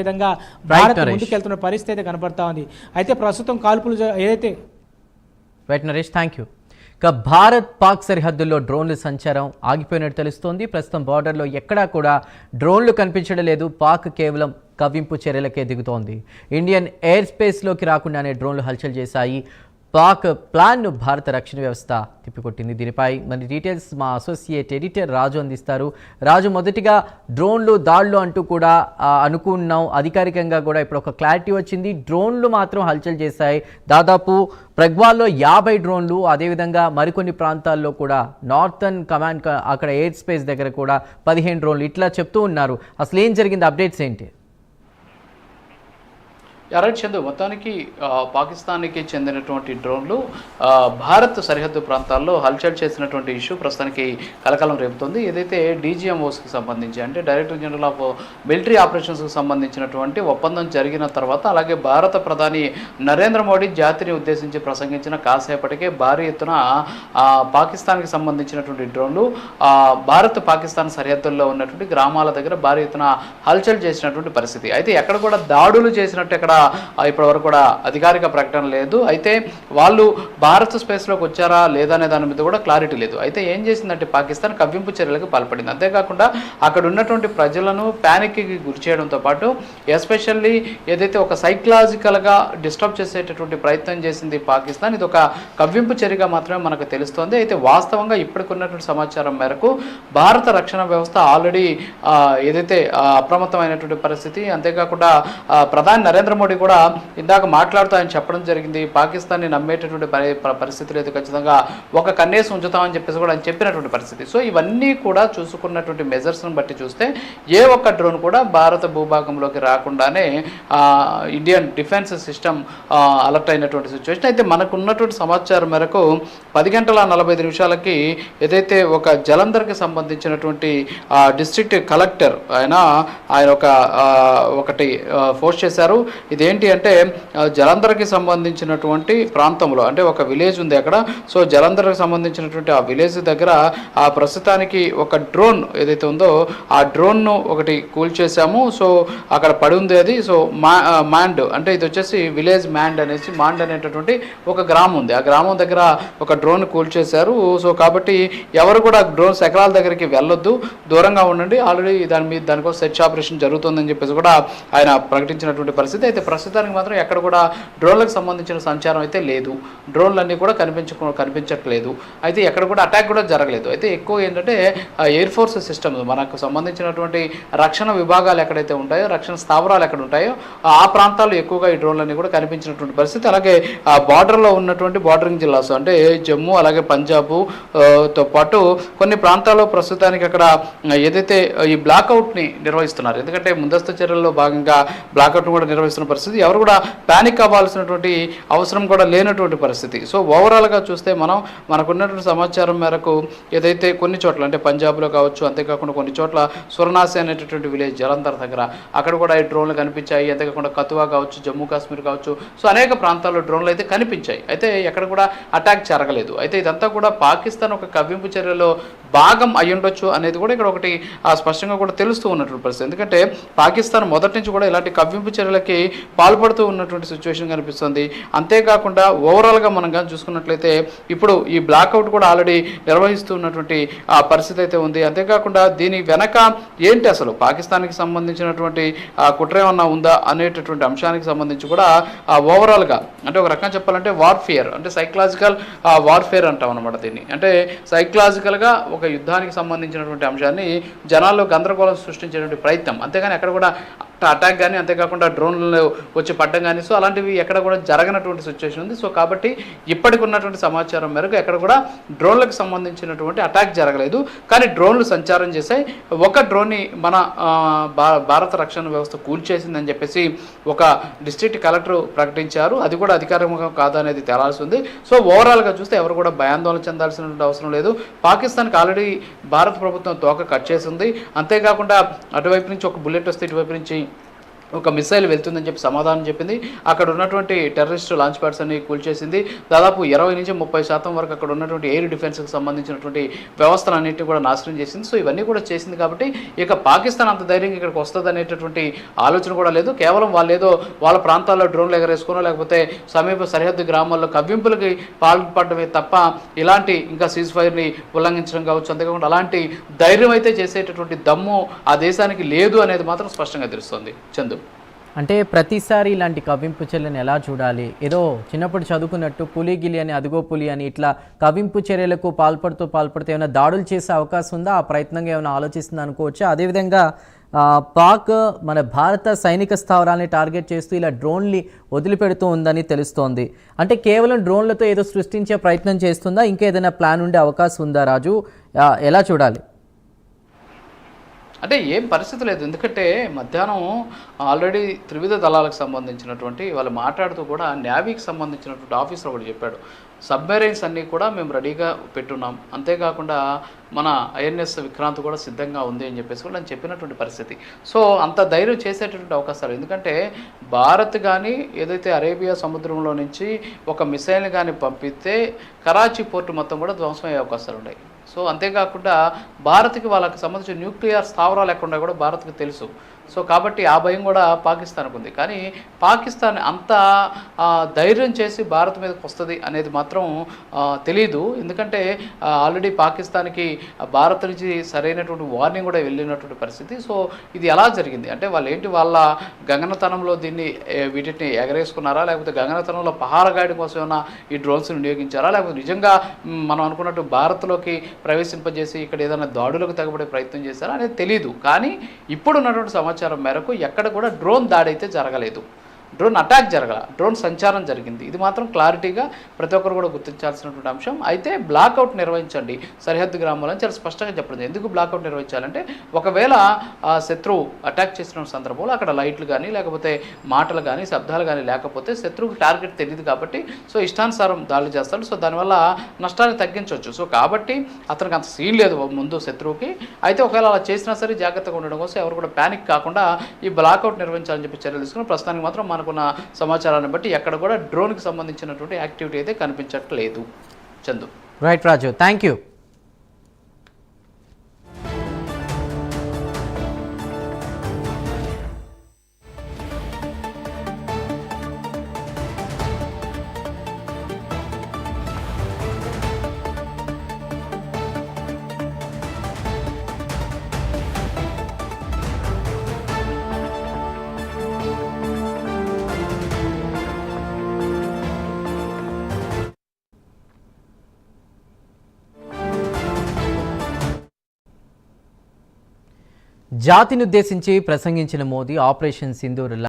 విధంగా భారత్. ముందుకెళ్తున్న పరిస్థితి అయితే కనబడతా ఉంది. అయితే ప్రస్తుతం కాల్పులు ఏదైతే రైట్ నరేష్ థ్యాంక్ యూ ఇక భారత్ పాక్ సరిహద్దుల్లో డ్రోన్ల సంచారం ఆగిపోయినట్టు తెలుస్తోంది. ప్రస్తుతం బార్డర్లో ఎక్కడా కూడా డ్రోన్లు కనిపించడం లేదు. పాక్ కేవలం కవ్వింపు చర్యలకే దిగుతోంది. ఇండియన్ ఎయిర్ స్పేస్లోకి రాకుండానే డ్రోన్లు హల్చల్ చేశాయి. పాక్ ప్లాన్ను భారత రక్షణ వ్యవస్థ తిప్పికొట్టింది. దీనిపై మరి డీటెయిల్స్ మా అసోసియేట్ ఎడిటర్ రాజు అందిస్తారు. రాజు మొదటిగా డ్రోన్లు దాడులు అంటూ కూడా అనుకున్నాం. అధికారికంగా కూడా ఇప్పుడు ఒక క్లారిటీ వచ్చింది. డ్రోన్లు మాత్రం హల్చల్ చేశాయి. దాదాపు ప్రగ్వాల్లో యాభై డ్రోన్లు అదేవిధంగా మరికొన్ని ప్రాంతాల్లో కూడా నార్థన్ కమాండ్ అక్కడ ఎయిర్ స్పేస్ దగ్గర కూడా పదిహేను డ్రోన్లు ఇట్లా చెప్తూ ఉన్నారు. అసలు ఏం జరిగింది? అప్డేట్స్ ఏంటి? ఎర్రటి చందు మొత్తానికి పాకిస్తాన్కి చెందినటువంటి డ్రోన్లు భారత్ సరిహద్దు ప్రాంతాల్లో హల్చల్ చేసినటువంటి ఇష్యూ ప్రస్తుతానికి కలకలం రేపుతుంది. ఏదైతే డీజీఎంఓస్కి సంబంధించి అంటే డైరెక్టర్ జనరల్ ఆఫ్ మిలిటరీ ఆపరేషన్స్కి సంబంధించినటువంటి ఒప్పందం జరిగిన తర్వాత అలాగే భారత ప్రధాని నరేంద్ర మోడీ జాతిని ఉద్దేశించి ప్రసంగించిన కాసేపటికే భారీ ఎత్తున పాకిస్తాన్కి సంబంధించినటువంటి డ్రోన్లు భారత్ పాకిస్తాన్ సరిహద్దుల్లో ఉన్నటువంటి గ్రామాల దగ్గర భారీ ఎత్తున హల్చల్ చేసినటువంటి పరిస్థితి. అయితే ఎక్కడ కూడా దాడులు చేసినట్టు ఎక్కడ ఇప్పటివరకు కూడా అధికారిక ప్రకటన లేదు. అయితే వాళ్ళు భారత్ స్పేస్లోకి వచ్చారా లేదా అనే దాని మీద కూడా క్లారిటీ లేదు. అయితే ఏం చేసిందంటే పాకిస్తాన్ కవ్వింపు చర్యలకు పాల్పడింది. అంతేకాకుండా అక్కడ ఉన్నటువంటి ప్రజలను ప్యానిక్కి గురి చేయడంతో పాటు ఎస్పెషల్లీ ఏదైతే ఒక సైకలాజికల్గా డిస్టర్బ్ చేసేటటువంటి ప్రయత్నం చేసింది పాకిస్తాన్ ఇది ఒక కవ్వింపు చర్యగా మాత్రమే మనకు తెలుస్తోంది. అయితే వాస్తవంగా ఇప్పటికి ఉన్నటువంటి సమాచారం మేరకు భారత రక్షణ వ్యవస్థ ఆల్రెడీ ఏదైతే అప్రమత్తమైనటువంటి పరిస్థితి అంతేకాకుండా ప్రధాని నరేంద్ర మోడీ కూడా ఇందాక మాట్లాడుతూ ఆయన చెప్పడం జరిగింది. పాకిస్తాన్ని నమ్మేటటువంటి పరిస్థితి లేదు ఖచ్చితంగా ఒక కన్నేసి ఉంచుతామని చెప్పేసి కూడా ఆయన చెప్పినటువంటి పరిస్థితి. సో ఇవన్నీ కూడా చూసుకున్నటువంటి మెజర్స్ని బట్టి చూస్తే ఏ ఒక్క డ్రోన్ కూడా భారత భూభాగంలోకి రాకుండానే ఇండియన్ డిఫెన్స్ సిస్టమ్ అలర్ట్ అయినటువంటి సిచ్యువేషన్ అయితే మనకు ఉన్నటువంటి సమాచారం మేరకు పది గంటల నలభై ఐదు నిమిషాలకి ఏదైతే ఒక జలంధర్కి సంబంధించినటువంటి డిస్ట్రిక్ట్ కలెక్టర్ ఆయన ఆయన ఒక ఒకటి పోస్ట్ చేశారు. ఇదేంటి అంటే జలంధర్కి సంబంధించినటువంటి ప్రాంతంలో అంటే ఒక విలేజ్ ఉంది అక్కడ. సో జలంధర్కి సంబంధించినటువంటి ఆ విలేజ్ దగ్గర ఆ ప్రస్తుతానికి ఒక డ్రోన్ ఏదైతే ఉందో ఆ డ్రోన్ను ఒకటి కూల్చేసాము సో అక్కడ పడి ఉంది అది. సో మా మ్యాండ్ అంటే ఇది వచ్చేసి విలేజ్ మ్యాండ్ అనేసి మాండ్ అనేటటువంటి ఒక గ్రామం ఉంది. ఆ గ్రామం దగ్గర ఒక డ్రోన్ కూల్చేశారు. సో కాబట్టి ఎవరు కూడా డ్రోన్ శకరాల దగ్గరికి వెళ్ళొద్దు. దూరంగా ఉండండి. ఆల్రెడీ దాని మీద దానికోసం సెర్చ్ ఆపరేషన్ జరుగుతుందని చెప్పేసి కూడా ఆయన ప్రకటించినటువంటి పరిస్థితి అయితే ప్రస్తుతానికి మాత్రం ఎక్కడ కూడా డ్రోన్లకు సంబంధించిన సంచారం అయితే లేదు. డ్రోన్లు అన్నీ కూడా కనిపించ కనిపించట్లేదు. అయితే ఎక్కడ కూడా అటాక్ కూడా జరగలేదు. అయితే ఎక్కువ ఏంటంటే ఎయిర్ ఫోర్స్ సిస్టమ్ మనకు సంబంధించినటువంటి రక్షణ విభాగాలు ఎక్కడైతే ఉంటాయో రక్షణ స్థావరాలు ఎక్కడ ఉంటాయో ఆ ప్రాంతాల్లో ఎక్కువగా ఈ డ్రోన్లన్నీ కూడా కనిపించినటువంటి పరిస్థితి. అలాగే బార్డర్లో ఉన్నటువంటి బార్డరింగ్ జిల్లాస్ అంటే జమ్మూ అలాగే పంజాబ్తో పాటు కొన్ని ప్రాంతాల్లో ప్రస్తుతానికి అక్కడ ఏదైతే ఈ బ్లాక్అవుట్ని నిర్వహిస్తున్నారు. ఎందుకంటే ముందస్తు చర్యల్లో భాగంగా బ్లాక్అవుట్ కూడా నిర్వహిస్తున్న పరిస్థితి. ఎవరు కూడా ప్యానిక్ అవ్వాల్సినటువంటి అవసరం కూడా లేనటువంటి పరిస్థితి. సో ఓవరాల్గా చూస్తే మనం మనకున్నటువంటి సమాచారం మేరకు ఏదైతే కొన్ని చోట్ల అంటే పంజాబ్లో కావచ్చు అంతేకాకుండా కొన్ని చోట్ల సురనాసి అనేటటువంటి విలేజ్ జలంధర్ దగ్గర అక్కడ కూడా ఈ డ్రోన్లు కనిపించాయి. అంతేకాకుండా కతువా కావచ్చు జమ్మూ కాశ్మీర్ కావచ్చు. సో అనేక ప్రాంతాల్లో డ్రోన్లు అయితే కనిపించాయి. అయితే ఎక్కడ కూడా అటాక్ జరగలేదు. అయితే ఇదంతా కూడా పాకిస్తాన్ ఒక కవ్వింపు చర్యలో భాగం అయ్యుండొచ్చు అనేది కూడా ఇక్కడ ఒకటి ఆ, స్పష్టంగా కూడా తెలుస్తూ ఉన్నటువంటి పరిస్థితి. ఎందుకంటే పాకిస్తాన్ మొదటి నుంచి కూడా ఇలాంటి కవ్వింపు చర్యలకి పాల్పడుతూ ఉన్నటువంటి సిచ్యువేషన్ కనిపిస్తుంది. అంతేకాకుండా ఓవరాల్గా మనం కానీ చూసుకున్నట్లయితే ఇప్పుడు ఈ బ్లాక్అవుట్ కూడా ఆల్రెడీ నిర్వహిస్తూ ఉన్నటువంటి ఆ పరిస్థితి అయితే ఉంది. అంతేకాకుండా దీని వెనక ఏంటి అసలు? పాకిస్తాన్కి సంబంధించినటువంటి ఆ, కుట్ర ఏమన్నా ఉందా అనేటటువంటి అంశానికి సంబంధించి కూడా ఓవరాల్గా అంటే ఒక రకంగా చెప్పాలంటే వార్ఫేర్ అంటే సైకలాజికల్ వార్ఫేర్ అంటాం అనమాట దీన్ని. అంటే సైకలాజికల్గా ఒక యుద్ధానికి సంబంధించినటువంటి అంశాన్ని జనాల్లో గందరగోళం సృష్టించేటువంటి ప్రయత్నం. అంతేగాని అక్కడ కూడా అటాక్ కానీ అంతేకాకుండా డ్రోన్లు వచ్చి పడ్డం కానీ సో అలాంటివి ఎక్కడ కూడా జరగనటువంటి సిచ్యువేషన్ ఉంది. సో కాబట్టి ఇప్పటికి ఉన్నటువంటి సమాచారం మేరకు ఎక్కడ కూడా డ్రోన్లకు సంబంధించినటువంటి అటాక్ జరగలేదు. కానీ డ్రోన్లు సంచారం చేశాయి. ఒక డ్రోన్ని మన ఆ, భా- భారత రక్షణ వ్యవస్థ కూల్చేసిందని చెప్పేసి ఒక డిస్ట్రిక్ట్ కలెక్టర్ ప్రకటించారు. అది కూడా అధికారికంగా కాదనేది అనేది తేలాల్సి ఉంది. సో ఓవరాల్గా చూస్తే ఎవరు కూడా భయాందోళన చెందాల్సినటువంటి అవసరం లేదు. పాకిస్తాన్కి ఆల్రెడీ భారత ప్రభుత్వం తోక కట్ చేసింది. అంతేకాకుండా అటువైపు నుంచి ఒక బుల్లెట్ వస్తే ఇటువైపు నుంచి ఒక మిసైల్ వెళ్తుందని చెప్పి సమాధానం చెప్పింది. అక్కడ ఉన్నటువంటి టెర్రరిస్ట్ లాంచ్ ప్యాడ్స్ అన్ని కూల్చేసింది. దాదాపు ఇరవై నుంచి ముప్పై శాతం వరకు అక్కడ ఉన్నటువంటి ఎయిర్ డిఫెన్స్కి సంబంధించినటువంటి వ్యవస్థలన్నింటినీ కూడా నాశనం చేసింది. సో ఇవన్నీ కూడా చేసింది కాబట్టి ఇక పాకిస్తాన్ అంత ధైర్యం ఇక్కడికి వస్తుంది అనేటటువంటి ఆలోచన కూడా లేదు. కేవలం వాళ్ళు ఏదో వాళ్ళ ప్రాంతాల్లో డ్రోన్లు ఎగరేసుకోనో లేకపోతే సమీప సరిహద్దు గ్రామాల్లో కవ్వింపులకి పాల్పడమే తప్ప ఇలాంటి ఇంకా సీజ్ ఫైర్ని ఉల్లంఘించడం కావచ్చు అంతేకాకుండా అలాంటి ధైర్యం అయితే చేసేటటువంటి దమ్ము ఆ దేశానికి లేదు అనేది మాత్రం స్పష్టంగా తెలుస్తుంది. చందు. అంటే ప్రతిసారి ఇలాంటి కవింపు చర్యలను ఎలా చూడాలి? ఏదో చిన్నప్పుడు చదువుకున్నట్టు పులి గిలి అని అదిగో పులి అని ఇట్లా కవింపు చర్యలకు పాల్పడుతూ పాల్పడితే ఏమైనా దాడులు చేసే అవకాశం ఉందా? ఆ ప్రయత్నంగా ఏమైనా ఆలోచిస్తుంది అనుకోవచ్చు? అదేవిధంగా పాక్ మన భారత సైనిక స్థావరాలని టార్గెట్ చేస్తూ ఇలా డ్రోన్లు వదిలిపెడుతూ ఉందని తెలుస్తోంది. అంటే కేవలం డ్రోన్లతో ఏదో సృష్టించే ప్రయత్నం చేస్తుందా? ఇంకేదైనా ప్లాన్ ఉండే అవకాశం ఉందా రాజు? ఎలా చూడాలి? అంటే ఏం పరిస్థితి లేదు. ఎందుకంటే మధ్యాహ్నం ఆల్రెడీ త్రివిధ దళాలకు సంబంధించినటువంటి వాళ్ళు మాట్లాడుతూ కూడా నేవీకి సంబంధించినటువంటి ఆఫీసర్ ఒకటి చెప్పాడు. సబ్మెరైన్స్ అన్నీ కూడా మేము రెడీగా పెట్టున్నాం. అంతేకాకుండా మన ఐఎన్ఎస్ విక్రాంత్ కూడా సిద్ధంగా ఉంది అని చెప్పేసి కూడా నేను చెప్పినటువంటి పరిస్థితి. సో అంత ధైర్యం చేసేటటువంటి అవకాశాలు. ఎందుకంటే భారత్ కానీ ఏదైతే అరేబియా సముద్రంలో నుంచి ఒక మిసైల్ని కానీ పంపితే కరాచీ పోర్టు మొత్తం కూడా ధ్వంసమయ్యే అవకాశాలు ఉన్నాయి. సో అంతేకాకుండా భారత్కి వాళ్ళకి సంబంధించిన న్యూక్లియర్ స్థావరాలు లేకుండా కూడా భారత్కి తెలుసు. సో కాబట్టి ఆ భయం కూడా పాకిస్తాన్కు ఉంది. కానీ పాకిస్తాన్ అంత ధైర్యం చేసి భారత్ మీదకి వస్తుంది అనేది మాత్రం తెలీదు. ఎందుకంటే ఆల్రెడీ పాకిస్తాన్కి భారత్ నుంచి సరైనటువంటి వార్నింగ్ కూడా వెళ్ళినటువంటి పరిస్థితి. సో ఇది ఎలా జరిగింది? అంటే వాళ్ళు ఏంటి వాళ్ళ గగనతనంలో దీన్ని వీటిని ఎగరేసుకున్నారా? లేకపోతే గగనతనంలో పహారగాడి కోసం ఏమైనా ఈ డ్రోన్స్ని వినియోగించారా? లేకపోతే నిజంగా మనం అనుకున్నట్టు భారత్లోకి ప్రవేశింపజేసి ఇక్కడ ఏదైనా దాడులకు తగబడే ప్రయత్నం చేశారా? అనేది తెలియదు కానీ ఇప్పుడు ఉన్నటువంటి సమాచారం మేరకు ఎక్కడ కూడా డ్రోన్ దాడి అయితే జరగలేదు. డ్రోన్ అటాక్ జరగల డ్రోన్ సంచారం జరిగింది. ఇది మాత్రం క్లారిటీగా ప్రతి ఒక్కరు కూడా గుర్తించాల్సినటువంటి అంశం. అయితే బ్లాక్అవుట్ నిర్వహించండి. సరిహద్దు గ్రామాలను చాలా స్పష్టంగా చెప్పడం ఎందుకు బ్లాక్అవుట్ నిర్వహించాలంటే ఒకవేళ ఆ శత్రువు అటాక్ చేసిన సందర్భంలో అక్కడ లైట్లు కానీ లేకపోతే మాటలు కానీ శబ్దాలు కానీ లేకపోతే శత్రువుకి టార్గెట్ తెలియదు కాబట్టి సో ఇష్టానుసారం దాడులు చేస్తాడు. సో దానివల్ల నష్టాన్ని తగ్గించవచ్చు. సో కాబట్టి అతనికి అంత సీన్ లేదు ముందు శత్రువుకి. అయితే ఒకవేళ అలా చేసినా సరే జాగ్రత్తగా ఉండడం కోసం ఎవరు కూడా ప్యానిక్ కాకుండా ఈ బ్లాక్అవుట్ నిర్వహించాలని చెప్పి చర్యలు తీసుకుని ప్రస్తుతానికి మాత్రం అనుకున్న సమాచారాన్ని బట్టి ఎక్కడ కూడా డ్రోన్కి సంబంధించినటువంటి యాక్టివిటీ అయితే కనిపించట్లేదు. Chandu. Right Raju thank you జాతినుద్దేశించి ప్రసంగించిన మోదీ ఆపరేషన్ సింధూర్